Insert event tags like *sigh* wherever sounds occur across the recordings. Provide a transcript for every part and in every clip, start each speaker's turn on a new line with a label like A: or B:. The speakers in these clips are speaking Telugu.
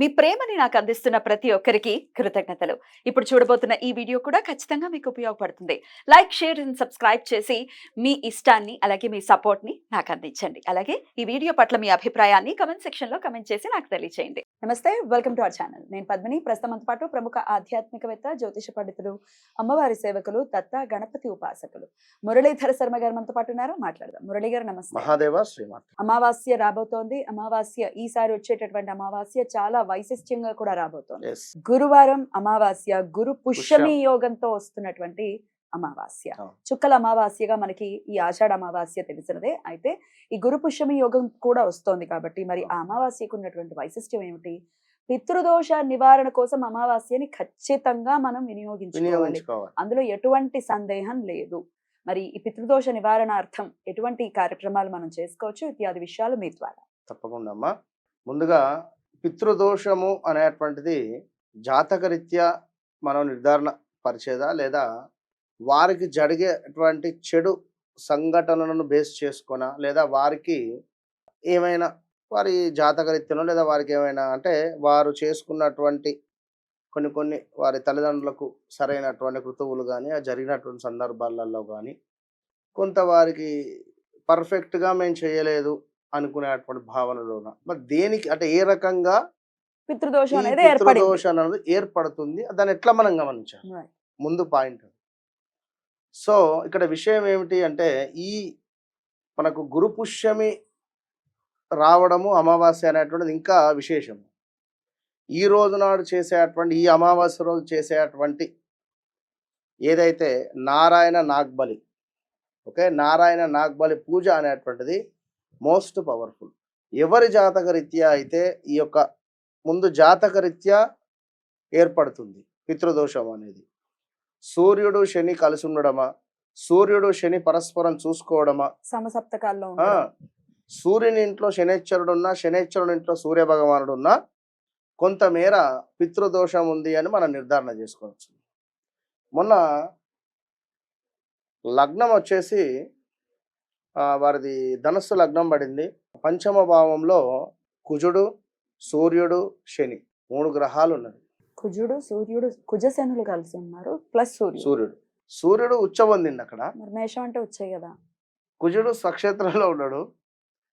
A: మీ ప్రేమని నాకు అందిస్తున్న ప్రతి ఒక్కరికి కృతజ్ఞతలు. ఇప్పుడు చూడబోతున్న ఈ వీడియో కూడా ఖచ్చితంగా మీకు ఉపయోగపడుతుంది. లైక్ షేర్ అండ్ సబ్స్క్రైబ్ చేసి మీ ఇష్టాన్ని అలాగే మీ సపోర్ట్ని నాకు అందించండి. అలాగే ఈ వీడియో పట్ల మీ అభిప్రాయాన్ని కమెంట్ సెక్షన్లో కమెంట్ చేసి నాకు తెలియజేయండి నమస్తే వెల్కమ్ టు అవర్ ఛానల్ నేను పద్మిని. ప్రస్తుతం పాటు ప్రముఖ ఆధ్యాత్మికవేత్త జ్యోతిష పండితులు అమ్మవారి సేవకులు దత్త గణపతి ఉపాసకులు. మురళీధర శర్మ గారు మనతో పాటు ఉన్నారు. మాట్లాడదాం. మురళీ గారు నమస్తే.
B: మహాదేవ శ్రీమాత
A: అమావాస్య రాబోతోంది. అమావాస్య ఈసారి వచ్చేటటువంటి అమావాస్య చాలా వైశిష్ట్యంగా కూడా రాబోతోంది. గురువారం అమావాస్య గురు పుష్యమి
B: పుష్యం.
A: యోగంతో వస్తున్నటువంటి అమావాస్య. చుక్కల అమావాస్యగా మనకి ఈ ఆషాఢ అమావాస్య తెలిసినదే. అయితే ఈ గురు పుష్యమి యోగం కూడా వస్తోంది కాబట్టి మరి ఆ అమావాస్యకు ఉన్నటువంటి వైశిష్ట్యం ఏమిటి? పితృదోష నివారణ కోసం అమావాస్యని ఖచ్చితంగా మనం వినియోగించుకోవాలి.
B: వినియోగించుకోవాలి.
A: అందులో ఎటువంటి సందేహం లేదు. మరి ఈ పితృదోష నివారణార్థం ఎటువంటి కార్యక్రమాలు మనం చేసుకోవచ్చు? ఇత్యాది విషయాలు మీ ద్వారా.
B: తప్పకుండా అమ్మా. ముందుగా పితృదోషము అనేటువంటిది జాతకరీత్యా మనం నిర్ధారణ పరిచేదా? లేదా వారికి జరిగేటువంటి చెడు సంఘటనలను బేస్ చేసుకొనా? లేదా వారికి ఏమైనా వారి జాతకరీత్యను లేదా వారికి ఏమైనా అంటే వారు చేసుకున్నటువంటి కొన్ని కొన్ని వారి తల్లిదండ్రులకు సరైనటువంటి కృతువులు కానీ ఆ జరిగినటువంటి సందర్భాలలో కానీ కొంత వారికి పర్ఫెక్ట్గా మేము చేయలేదు. అనుకునేటువంటి భావనలోన. మరి దేనికి అంటే ఏ రకంగా
A: పితృదోషం అనేది ఏర్పడింది.
B: పితృదోషం అనేది ఏర్పడుతుంది దాన్ని ఎట్లా మనం గమనించాలి. ముందు పాయింట్ సో ఇక్కడ విషయం ఏమిటి అంటే ఈ మనకు గురు పుష్యమి రావడము అమావాస్య అనేటువంటిది ఇంకా విశేషం ఈ రోజు నాడు చేసేటువంటి ఈ అమావాస్య రోజు చేసేటువంటి ఏదైతే నారాయణ నాగ్బలి ఓకే? నారాయణ నాగ్బలి పూజ అనేటువంటిది మోస్ట్ పవర్ఫుల్. ఎవరి జాతక రీత్యా అయితే ఈ యొక్క ముందు జాతక రీత్యా ఏర్పడుతుంది పితృదోషం అనేది. సూర్యుడు శని కలిసి ఉండడమా? సూర్యుడు శని పరస్పరం చూసుకోవడమా?
A: సమసప్తకాల్లో.
B: సూర్యుని ఇంట్లో శనేశ్వరుడు ఉన్నా శనేశ్వరుని ఇంట్లో సూర్య భగవానుడు ఉన్నా కొంతమేర పితృదోషం ఉంది అని మనం నిర్ధారణ చేసుకోవచ్చు. మొన్న లగ్నం వచ్చేసి వారిది ధనస్సు లగ్నం పడింది. పంచమ భావంలో కుజుడు సూర్యుడు శని మూడు గ్రహాలు ఉన్నాయి
A: కుజుడు సూర్యుడు కుజశనులు కలిసి ఉన్నారు ప్లస్ సూర్యుడు.
B: సూర్యుడు. సూర్యుడు ఉచ్చ పొందింది అక్కడ.
A: మరి మేషం అంటే వచ్చాయి కదా.
B: కుజుడు స్వక్షేత్రంలో ఉన్నాడు.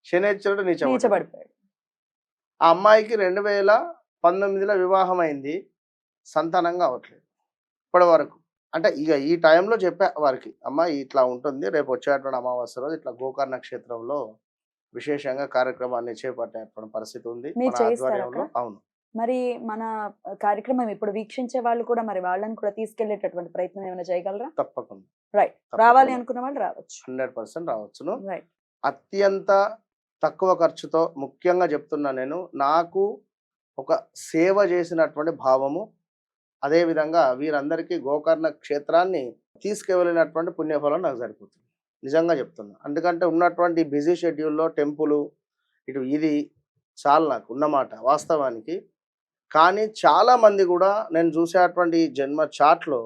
B: శనేశ్వరుడు నీచబడ్డాడు
A: నీచబడిపోయాడు
B: ఆ అమ్మాయికి రెండు వేల పంతొమ్మిదిలో వివాహం అయింది సంతానం కావట్లేదు. ఇప్పటి వరకు. అంటే ఇక ఈ టైంలో చెప్పా వారికి అమ్మాయి ఇట్లా ఉంటుంది రేపు వచ్చేటువంటి అమావాస్య రోజు ఇట్లా గోకర్ణ క్షేత్రంలో విశేషంగా కార్యక్రమాన్ని చేపట్టేటువంటి పరిస్థితి ఉంది
A: మీరు
B: మన
A: చేయిస్తారా
B: ఆధ్వర్యంలో.
A: అక్కడ?
B: అవును.
A: మరి మన కార్యక్రమం ఇప్పుడు వీక్షించే వాళ్ళు కూడా మరి వాళ్ళని కూడా తీసుకెళ్ళేటటువంటి ప్రయత్నం ఏమైనా చేయగలరా?
B: తప్పకుండా.
A: రైట్ రావాలి అనుకున్న వాళ్ళు రావచ్చు.
B: Hundred percent రావచ్చును.
A: రైట్
B: అత్యంత తక్కువ ఖర్చుతో ముఖ్యంగా చెప్తున్నా నేను నాకు ఒక సేవ చేసినటువంటి భావము అదేవిధంగా వీరందరికీ గోకర్ణ క్షేత్రాన్ని తీసుకువెళ్ళినటువంటి పుణ్యఫలం నాకు సరిపోతుంది. నిజంగా చెప్తున్నా. ఎందుకంటే ఉన్నటువంటి బిజీ షెడ్యూల్లో టెంపుల్ ఇటు ఇది చాలా నాకు ఉన్నమాట వాస్తవానికి. కానీ చాలామంది కూడా నేను చూసేటువంటి జన్మ చాట్లో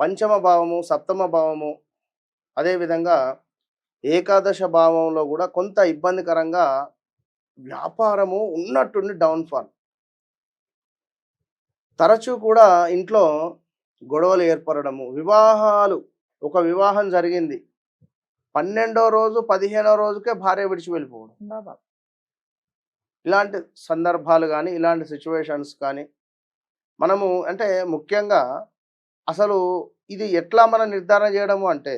B: పంచమ భావము సప్తమ భావము అదేవిధంగా ఏకాదశ భావంలో కూడా కొంత ఇబ్బందికరంగా వ్యాపారము ఉన్నట్టుండి డౌన్ఫాల్. తరచూ కూడా ఇంట్లో గొడవలు ఏర్పడము వివాహాలు ఒక వివాహం జరిగింది. పన్నెండో రోజు పదిహేనో రోజుకే భార్య విడిచి వెళ్ళిపోవడం. ఇలాంటి సందర్భాలు కానీ ఇలాంటి సిచ్యువేషన్స్ కానీ మనము అంటే ముఖ్యంగా అసలు ఇది ఎట్లా మనం నిర్ధారణ చేయడము అంటే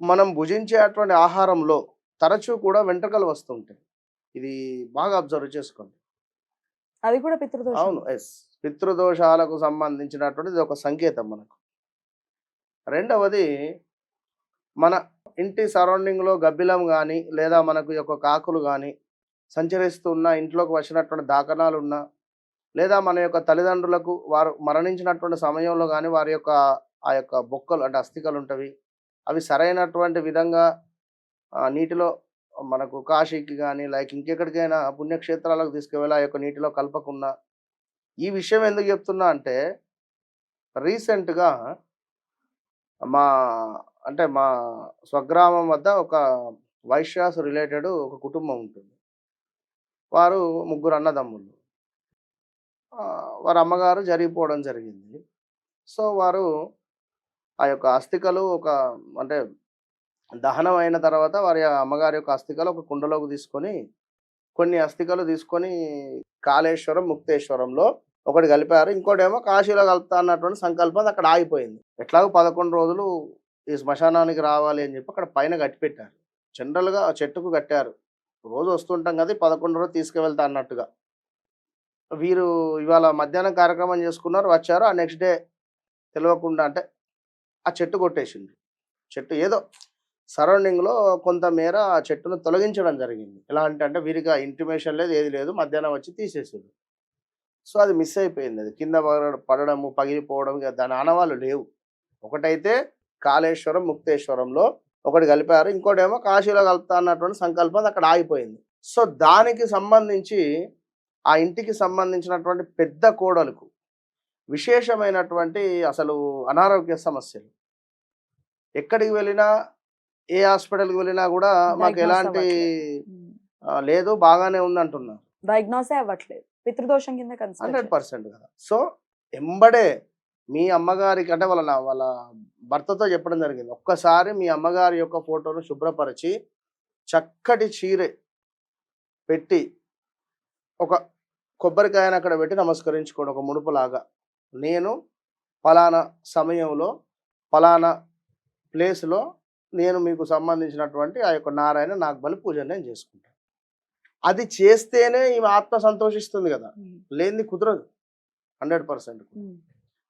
B: మనం భుజించేటువంటి ఆహారంలో తరచూ కూడా వెంట్రుకలు వస్తుంటాయి ఇది బాగా అబ్జర్వ్ చేసుకోండి.
A: అది కూడా పితృదోషం.
B: అవును. ఎస్. పితృదోషాలకు సంబంధించినటువంటి ఇది ఒక సంకేతం మనకు. రెండవది మన ఇంటి సరౌండింగ్లో గబ్బిలం కానీ లేదా మనకు యొక్క కాకులు కానీ సంచరిస్తున్న ఇంట్లోకి వచ్చినటువంటి దాఖనాలు ఉన్నా లేదా మన యొక్క తల్లిదండ్రులకు వారు మరణించినటువంటి సమయంలో కానీ వారి యొక్క ఆ యొక్క బొక్కలు అంటే అస్థికలు ఉంటవి అవి సరైనటువంటి విధంగా నీటిలో మనకు కాశీకి కానీ లైక్ ఇంకెక్కడికైనా పుణ్యక్షేత్రాలకు తీసుకువెళ్ళి ఆ యొక్క నీటిలో కలపకుండా ఈ విషయం ఎందుకు చెప్తున్నా అంటే రీసెంట్గా మా అంటే మా స్వగ్రామం వద్ద ఒక వైశ్యాస్ రిలేటెడ్ ఒక కుటుంబం ఉంటుంది. వారు ముగ్గురు అన్నదమ్ములు. వారు వారి అమ్మగారు జరిగిపోవడం జరిగింది. సో వారు ఆ యొక్క అస్థికలు ఒక అంటే దహనం అయిన తర్వాత వారి అమ్మగారి యొక్క అస్థికలు ఒక కుండలోకి తీసుకొని కొన్ని అస్థికలు తీసుకొని కాళేశ్వరం ముక్తేశ్వరంలో ఒకటి కలిపారు. ఇంకోటేమో కాశీలో కలుపుతా అన్నటువంటి సంకల్పం అక్కడ ఆగిపోయింది. ఎట్లాగో పదకొండు రోజులు ఈ శ్మశానానికి రావాలి అని చెప్పి అక్కడ పైన కట్టిపెట్టారు జనరల్గా ఆ చెట్టుకు కట్టారు. రోజు వస్తుంటాం కదా పదకొండు రోజులు తీసుకువెళ్తా అన్నట్టుగా. వీరు ఇవాళ మధ్యాహ్నం కార్యక్రమం చేసుకున్నారు వచ్చారు. ఆ నెక్స్ట్ డే తెలియకుండా అంటే ఆ చెట్టు కొట్టేసింది చెట్టు ఏదో సరౌండింగ్లో కొంతమేర ఆ చెట్టును తొలగించడం జరిగింది. ఎలా అంటే అంటే వీరిగా ఇంటిమేషన్ లేదు ఏది లేదు మధ్యాహ్నం వచ్చి తీసేసారు సో అది మిస్ అయిపోయింది. అది కింద పడడము పగిలిపోవడం ఇక దాని ఆనవాళ్ళు లేవు. ఒకటైతే కాళేశ్వరం ముక్తేశ్వరంలో ఒకటి కలిపారు. ఇంకోటేమో కాశీలో కలుపుతా అన్నటువంటి సంకల్పం అక్కడ ఆగిపోయింది. సో దానికి సంబంధించి ఆ ఇంటికి సంబంధించినటువంటి పెద్ద కోడలకు విశేషమైనటువంటి అసలు అనారోగ్య సమస్యలు. ఎక్కడికి వెళ్ళినా ఏ హాస్పిటల్కి వెళ్ళినా కూడా మాకు ఎలాంటి లేదు బాగానే ఉంది అంటున్నారు
A: డయాగ్నోసే అవ్వట్లేదు. పితృదోషం కింద
B: హండ్రెడ్ పర్సెంట్ కదా. సో ఎంబడే మీ అమ్మగారికి అంటే వాళ్ళ వాళ్ళ భర్తతో చెప్పడం జరిగింది. ఒక్కసారి మీ అమ్మగారి యొక్క ఫోటోను శుభ్రపరిచి చక్కటి చీర పెట్టి ఒక కొబ్బరికాయను అక్కడ పెట్టి నమస్కరించుకోండి. ఒక ముడుపులాగా నేను ఫలానా సమయంలో ఫలానా ప్లేస్లో నేను మీకు సంబంధించినటువంటి ఆ యొక్క నారాయణ నాగబలి పూజ నేను చేసుకుంటాను. అది చేస్తేనే ఈమె ఆత్మ సంతోషిస్తుంది కదా. లేనిది కుదరదు. హండ్రెడ్ పర్సెంట్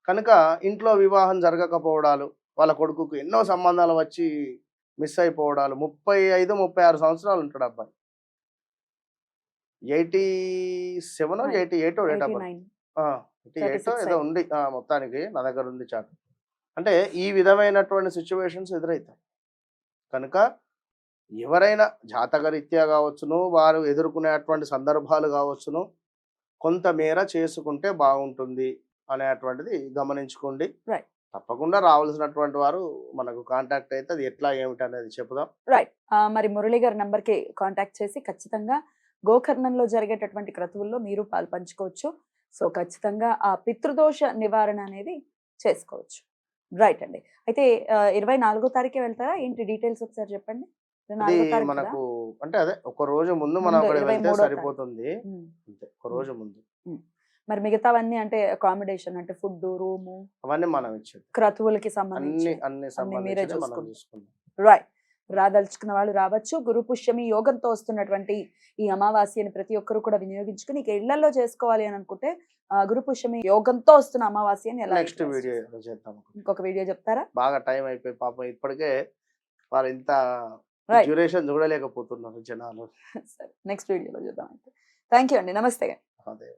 B: కనుక ఇంట్లో వివాహం జరగకపోవడాలు వాళ్ళ కొడుకుకు ఎన్నో సంబంధాలు వచ్చి మిస్ అయిపోవడాలు ముప్పై ఐదు ముప్పై ఆరు సంవత్సరాలు ఉంటాడు అబ్బాయి. Eighty seven. Eighty eight date of eighty eight
A: 36
B: ఏదో ఉంది. మొత్తానికి నా దగ్గర ఉంది చాట్ అంటే ఈ విధమైనటువంటి సిచ్యువేషన్స్ ఎదురవుతాయి కనుక ఎవరైనా జాతకరీత్యా కావచ్చును వారు ఎదుర్కొనేటువంటి సందర్భాలు కావచ్చును కొంతమేర చేసుకుంటే బాగుంటుంది అనేటువంటిది గమనించుకోండి. తప్పకుండా రావాల్సినటువంటి వారు మనకు కాంటాక్ట్ అయితే అది ఎట్లా ఏమిటి అనేది చెప్పుదాం.
A: రైట్ మరి మురళి గారి నంబర్కి కాంటాక్ట్ చేసి ఖచ్చితంగా గోకర్ణంలో జరిగేటటువంటి క్రతువుల్లో మీరు పాలు పంచుకోవచ్చు సో ఖచ్చితంగా ఆ పితృదోష నివారణ అనేది చేసుకోవచ్చు. రైట్ అండి. అయితే ఇరవై నాలుగో తారీఖే వెళ్తారా? ఏంటి డీటెయిల్స్ ఒకసారి చెప్పండి?
B: మనకు అంటే అదే ఒక రోజు ముందు మనం అక్కడ వెళ్తే. సరిపోతుంది. అంతే ఒక రోజు ముందు.
A: మరి మిగతావన్నీ అంటే అకామిడేషన్ అంటే ఫుడ్ రూము
B: అవన్నీ మనం ఇచ్చేది.
A: క్రతువులకి సంబంధించి
B: అన్ని
A: మీరే
B: సంబంధించి మనం
A: చూసుకుంటారు.
B: చూసుకుందాం
A: రైట్ రాదలుచుకున్న వాళ్ళు రావచ్చు. గురు పుష్యమి యోగంతో వస్తున్నటువంటి ఈ అమావాస్యని ప్రతి ఒక్కరు కూడా వినియోగించుకుని ఇక ఇళ్ళలో చేసుకోవాలి అని అనుకుంటే ఆ, గురు పుష్యమి యోగంతో వస్తున్న అమావాస్యని ఎలా
B: నెక్స్ట్ వీడియో? చేద్దాం
A: ఇంకొక వీడియో చెప్తారా?
B: బాగా టైం అయిపోయి పాపం ఇప్పటికే వారు ఇంత. డ్యూరేషన్ చూడలేకపోతున్నారు జనాలు. *laughs*
A: సరే నెక్స్ట్ వీడియోలో చూద్దాం అయితే. థ్యాంక్ యూ అండి. నమస్తే.